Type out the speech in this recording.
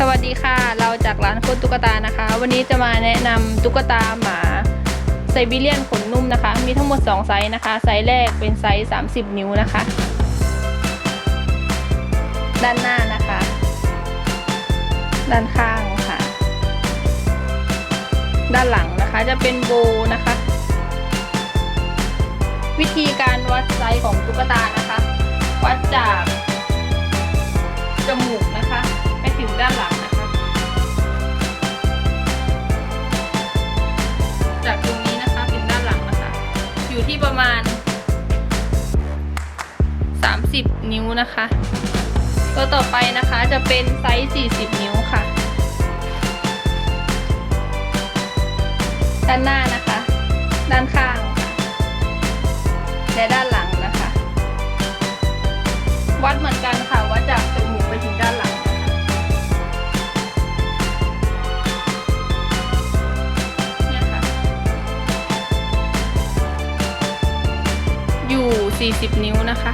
สวัสดีค่ะ เราจากร้านคุณตุ๊กตานะคะ วันนี้จะมาแนะนำตุ๊กตาหมาไซบีเรียนขนนุ่มนะคะ มีทั้งหมด 2 ไซส์นะคะ ไซส์แรกเป็นไซส์ 30 นิ้วนะคะ ด้านหน้านะคะ ด้านข้างค่ะ ด้านหลังนะคะจะเป็นโบนะคะ วิธีการวัดไซส์ของตุ๊กตานะคะ ด้านหลังนะคะ จากตรงนี้นะคะถึงด้านหลังนะคะ อยู่ที่ประมาณ 30 นิ้วนะคะ ตัวต่อไปนะคะจะเป็นไซส์ 40 นิ้วค่ะ ด้านหน้านะคะ ด้านข้าง 40 นิ้วนะคะ